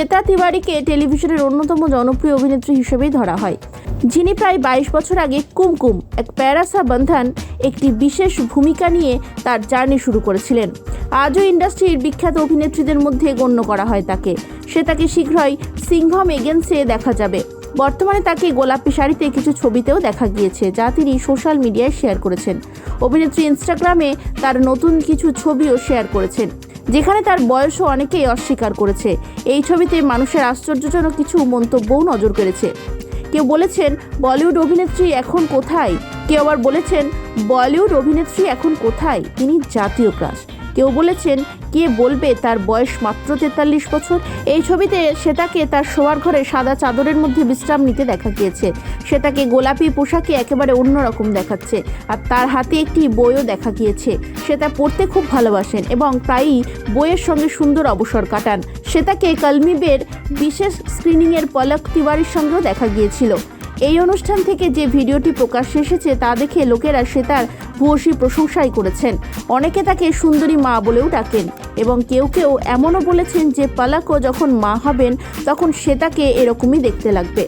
শ্বেতা তিওয়ারিকে টেলিভিশনের অন্যতম জনপ্রিয় অভিনেত্রী হিসেবেই ধরা হয়। যিনি প্রায় বাইশ বছর আগে কুমকুম, এক প্যারাসা বন্ধন, একটি বিশেষ ভূমিকা নিয়ে তার জার্নি শুরু করেছিলেন। আজও ইন্ডাস্ট্রির বিখ্যাত অভিনেত্রীদের মধ্যে গণ্য করা হয় তাকে। সে তাকে শীঘ্রই সিংহম এগেন্সে দেখা যাবে। বর্তমানে তাকে গোলাপি শাড়িতে কিছু ছবিতেও দেখা গিয়েছে, যা তিনি সোশ্যাল মিডিয়ায় শেয়ার করেছেন। অভিনেত্রী ইনস্টাগ্রামে তার নতুন কিছু ছবিও শেয়ার করেছেন। যেখানে তার বয়সও অনেকেই অস্বীকার করেছে। এই ছবিতে মানুষের আশ্চর্যজনক কিছু মন্তব্যও নজর করেছে কেউ বলেছেন, বলিউড অভিনেত্রী এখন কোথায়? কেউ আবার বলেছেন, বলিউড অভিনেত্রী এখন কোথায়? তিনি জাতীয় ক্রাশ। কেউ বলেছেন, কে বলবে তার বয়স মাত্র তেতাল্লিশ বছর? এই ছবিতে শ্বেতাকে তার শোয়ার ঘরে সাদা চাদরের মধ্যে বিশ্রাম নিতে দেখা গিয়েছে। শ্বেতাকে গোলাপি পোশাকে একেবারে অন্যরকম দেখাচ্ছে আর তার হাতে একটি বইও দেখা গিয়েছে। শ্বেতা পড়তে খুব ভালোবাসেন এবং প্রায়ই বইয়ের সঙ্গে সুন্দর অবসর কাটান। শ্বেতাকে কলমিবের বিশেষ স্ক্রিনিংয়ের পলক তিওয়ারির সঙ্গেও দেখা গিয়েছিল। এই অনুষ্ঠান থেকে যে ভিডিওটি প্রকাশ এসেছে তা দেখে লোকেরা সে তার ভূয়সী প্রশংসাই করেছেন। অনেকে তাকে সুন্দরী মা বলেও ডাকেন এবং কেউ কেউ এমনও বলেছেন যে পালাকো যখন মা হবেন, তখন সে তাকে এরকমই দেখতে লাগবে।